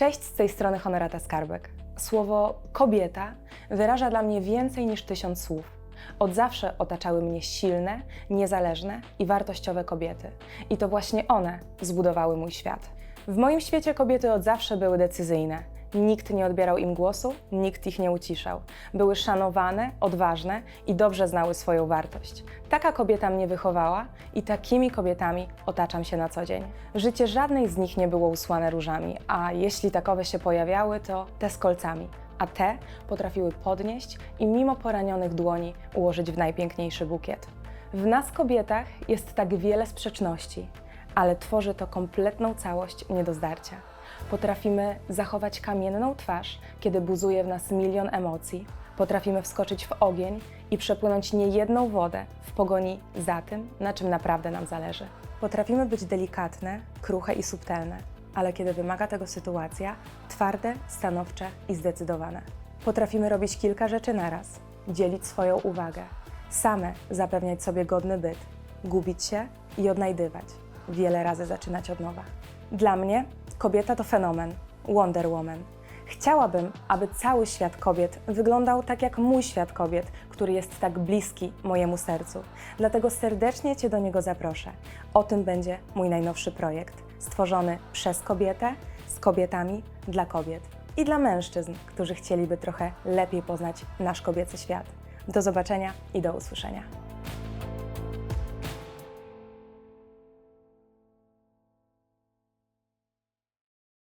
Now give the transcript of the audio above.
Cześć, z tej strony Honorata Skarbek. Słowo kobieta wyraża dla mnie więcej niż tysiąc słów. Od zawsze otaczały mnie silne, niezależne i wartościowe kobiety. I to właśnie one zbudowały mój świat. W moim świecie kobiety od zawsze były decyzyjne. Nikt nie odbierał im głosu, nikt ich nie uciszał. Były szanowane, odważne i dobrze znały swoją wartość. Taka kobieta mnie wychowała i takimi kobietami otaczam się na co dzień. Życie żadnej z nich nie było usłane różami, a jeśli takowe się pojawiały, to te z kolcami. A te potrafiły podnieść i mimo poranionych dłoni ułożyć w najpiękniejszy bukiet. W nas kobietach jest tak wiele sprzeczności, ale tworzy to kompletną całość nie do zdarcia. Potrafimy zachować kamienną twarz, kiedy buzuje w nas milion emocji. Potrafimy wskoczyć w ogień i przepłynąć niejedną wodę w pogoni za tym, na czym naprawdę nam zależy. Potrafimy być delikatne, kruche i subtelne, ale kiedy wymaga tego sytuacja, twarde, stanowcze i zdecydowane. Potrafimy robić kilka rzeczy naraz, dzielić swoją uwagę, same zapewniać sobie godny byt, gubić się i odnajdywać, wiele razy zaczynać od nowa. Dla mnie kobieta to fenomen, Wonder Woman. Chciałabym, aby cały świat kobiet wyglądał tak jak mój świat kobiet, który jest tak bliski mojemu sercu. Dlatego serdecznie Cię do niego zaproszę. O tym będzie mój najnowszy projekt, stworzony przez kobietę, z kobietami, dla kobiet i dla mężczyzn, którzy chcieliby trochę lepiej poznać nasz kobiecy świat. Do zobaczenia i do usłyszenia.